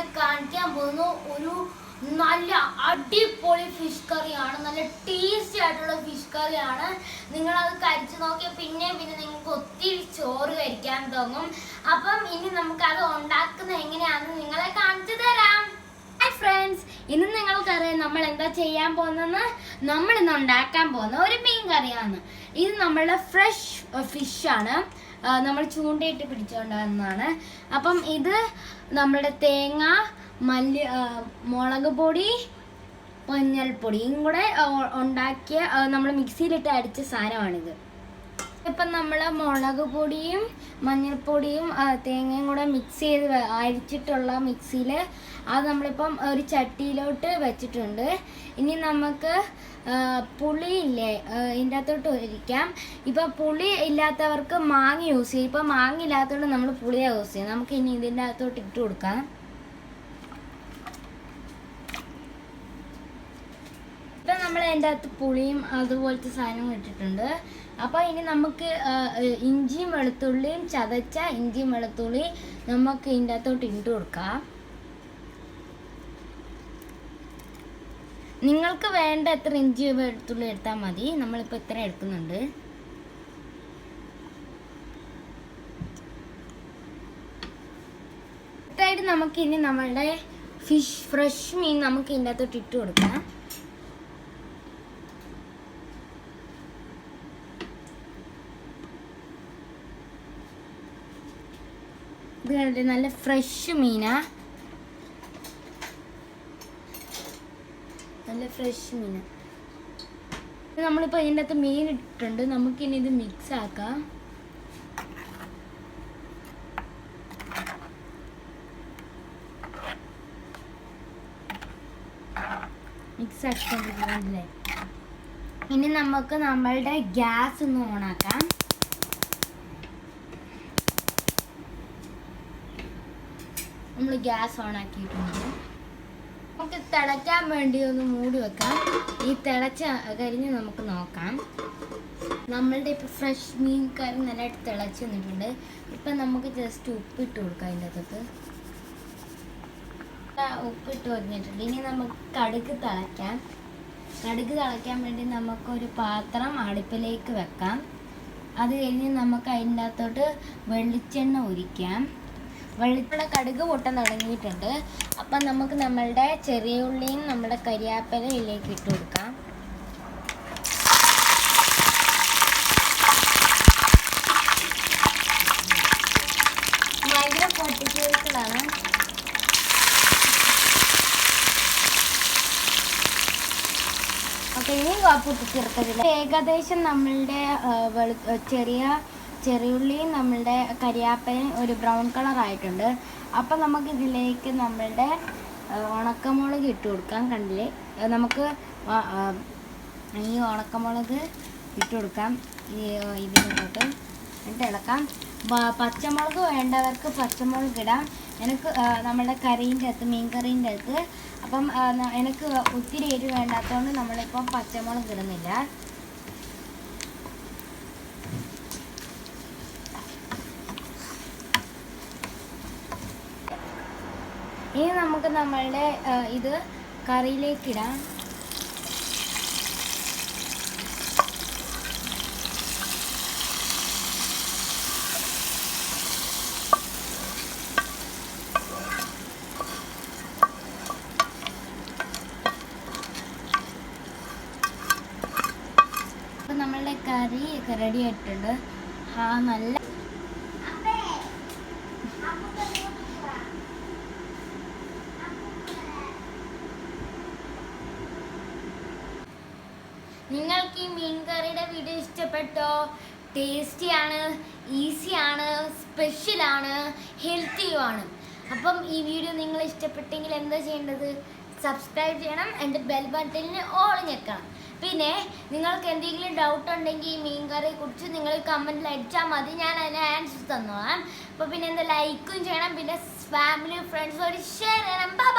നിങ്ങളെ കാണിക്കാൻ പോകുന്നു. ഒരു നല്ല അടിപൊളി ഫിഷ് കറിയാണ്. നല്ല ടേസ്റ്റി ആയിട്ടുള്ള ഫിഷ് കറിയാണ്. നിങ്ങൾ അത് കഴിച്ചു നോക്കിയാൽ പിന്നെ പിന്നെ നിങ്ങൾക്ക് ഒത്തിരി ചോറ് കഴിക്കാൻ തോന്നും. അപ്പം ഇനി നമുക്ക് അത് ഉണ്ടാക്കുന്നത് എങ്ങനെയാണെന്ന് നിങ്ങളെ കാണിച്ചു തരാം. ഇന്ന് നിങ്ങൾക്കറിയാം നമ്മൾ എന്താ ചെയ്യാൻ പോകുന്നതെന്ന്? നമ്മൾ ഇന്ന് ഉണ്ടാക്കാൻ പോകുന്ന ഒരു മീൻ കറിയാണ്. ഇത് നമ്മളുടെ ഫ്രഷ് ഫിഷാണ് നമ്മൾ ചൂണ്ടയിട്ട് പിടിച്ചുകൊണ്ടുവന്നതാണ് അപ്പം ഇത് നമ്മളുടെ തേങ്ങ മല്ലി മുളക് പൊടി മഞ്ഞൾപ്പൊടിയും കൂടെ ഉണ്ടാക്കിയ നമ്മൾ മിക്സിയിലിട്ട് അടിച്ച സാധനമാണിത്. ഇപ്പം നമ്മൾ മുളക് പൊടിയും മഞ്ഞൾപ്പൊടിയും തേങ്ങയും കൂടെ മിക്സ് ചെയ്ത് അരിച്ചിട്ടുള്ള മിക്സിയിൽ അത് നമ്മളിപ്പം ഒരു ചട്ടിയിലോട്ട് വെച്ചിട്ടുണ്ട്. ഇനി നമുക്ക് പുളിയില്ലേ ഇതിന്റെ അകത്തോട്ട് ഒഴിക്കാം. ഇപ്പം പുളി ഇല്ലാത്തവർക്ക് മാങ്ങ യൂസ് ചെയ്യും. ഇപ്പം മാങ്ങ ഇല്ലാത്തതുകൊണ്ട് നമ്മൾ പുളിയാണ് യൂസ് ചെയ്യും നമുക്ക് ഇനി ഇതിന്റെ അകത്തോട്ട് ഇട്ട് കൊടുക്കാം. ഇപ്പം നമ്മൾ അതിന്റെ അകത്ത് പുളിയും അതുപോലത്തെ സാധനവും ഇട്ടിട്ടുണ്ട്. അപ്പോൾ ഇനി നമുക്ക് ഇഞ്ചിയും വെളുത്തുള്ളിയും ചതച്ച ഇഞ്ചിയും വെളുത്തുള്ളി നമുക്ക് ഇതിന്റെ അകത്തോട്ട് ഇട്ട് കൊടുക്കാം. നിങ്ങൾക്ക് വേണ്ട എത്ര ഇഞ്ചി വെളുത്തുള്ളി എടുത്താൽ മതി. നമ്മളിപ്പോൾ ഇത്ര എടുക്കുന്നുണ്ട്. അടുത്തായിട്ട് നമുക്ക് ഇനി നമ്മളുടെ ഫിഷ് ഫ്രഷ് മീൻ നമുക്ക് ഇതിന്റെ അകത്തോട്ട് ഇട്ട് കൊടുക്കാം. ഇത് കണ്ടിട്ട് നല്ല ഫ്രഷ് മീനാ. നല്ല ഫ്രഷ് മീന. നമ്മളിപ്പോൾ ഇതിന്റെ അകത്ത് മീൻ ഇട്ടിട്ടുണ്ട്. നമുക്കിനി ഇത് മിക്സ് ആക്കാം. മിക്സ് ആക്കിക്കൊണ്ടിരിക്കുന്നുണ്ടല്ലേ ഇനി നമുക്ക് നമ്മളുടെ ഗ്യാസ് ഒന്ന് ഓണാക്കാം. ഗ്യാസ് ഓൺ ആക്കിയിട്ടുണ്ട്. നമുക്ക് തിളയ്ക്കാൻ വേണ്ടി ഒന്ന് മൂടി വെക്കാം. ഈ തിളച്ച കരിഞ്ഞ് നമുക്ക് നോക്കാം. നമ്മളുടെ ഇപ്പോൾ ഫ്രഷ് മീൻ കറി നല്ലതായിട്ട് തിളച്ച് വന്നിട്ടുണ്ട്. ഇപ്പം നമുക്ക് ജസ്റ്റ് ഉപ്പിട്ട് കൊടുക്കാം അതിന്റെ അകത്ത്. ഉപ്പിട്ട് വന്നിട്ടുണ്ട് ഇനി നമുക്ക് കടുക് തിളയ്ക്കാം. കടുക് തിളയ്ക്കാൻ വേണ്ടി നമുക്കൊരു പാത്രം അടുപ്പിലേക്ക് വെക്കാം. അത് കഴിഞ്ഞ് നമുക്ക് അതിന്റെ അകത്തോട്ട് വെളിച്ചെണ്ണ ഒഴിക്കാം. വെളുത്തുള്ള കടുക് പൊട്ടാൻ തുടങ്ങിയിട്ടുണ്ട്. അപ്പം നമുക്ക് നമ്മളുടെ ചെറിയ ഉള്ളിയും നമ്മുടെ കരിയാപ്പലും ഇതിലേക്ക് ഇട്ട് കൊടുക്കാം. ഭയങ്കര പൊട്ടിച്ചേർക്കലാണ് ഓക്കെ ഇനി പൊട്ടിച്ചേർക്കത്തില്ല ഏകദേശം നമ്മളുടെ ചെറിയ ചെറിയുള്ളിയും നമ്മളുടെ കരിയാപ്പയും ഒരു ബ്രൗൺ കളർ ആയിട്ടുണ്ട്. അപ്പം നമുക്ക് ഇതിലേക്ക് നമ്മളുടെ ഉണക്കമുളക് ഇട്ട് കൊടുക്കാം കണ്ടില്ലേ? നമുക്ക് ഈ ഉണക്കമുളക് ഇട്ട് കൊടുക്കാം. ഈ ഇതിനോട്ട് എന്നിട്ട് ഇളക്കാം. പച്ചമുളക് വേണ്ടവർക്ക് പച്ചമുളക് ഇടാം. എനിക്ക് നമ്മുടെ കറീന്റെ അകത്ത് മീൻ കറീന്റെ അകത്ത് അപ്പം എനിക്ക് ഒത്തിരി എരിവ് വേണ്ടാത്തതുകൊണ്ട് നമ്മളിപ്പം പച്ചമുളക് ഇടുന്നില്ല. ഇനി നമുക്ക് നമ്മളുടെ ഇത് കറിയിലേക്കിടാം. നമ്മളുടെ കറി റെഡി ആയിട്ടുണ്ട്. ആ നല്ല നിങ്ങൾക്ക് ഈ മീൻകറിയുടെ വീഡിയോ ഇഷ്ടപ്പെട്ടോ? ടേസ്റ്റിയാണ് ഈസിയാണ് സ്പെഷ്യലാണ് ഹെൽത്തിയുമാണ് അപ്പം ഈ വീഡിയോ നിങ്ങൾ ഇഷ്ടപ്പെട്ടെങ്കിൽ എന്താ ചെയ്യേണ്ടത്? സബ്സ്ക്രൈബ് ചെയ്യണം എന്റെ ബെൽ ബട്ടണിന് ഓൾ ഞെക്കണം പിന്നെ നിങ്ങൾക്ക് എന്തെങ്കിലും ഡൗട്ട് ഉണ്ടെങ്കിൽ ഈ മീൻകറിയെ കുറിച്ച് നിങ്ങൾ കമന്റിൽ അടിച്ചാൽ മതി. ഞാൻ അതിന് ആൻസർ തന്നോളാം. അപ്പോൾ പിന്നെ എന്താ ലൈക്കും ചെയ്യണം. പിന്നെ ഫാമിലി ഫ്രണ്ട്സോട് ഷെയർ ചെയ്യണം. ബൈ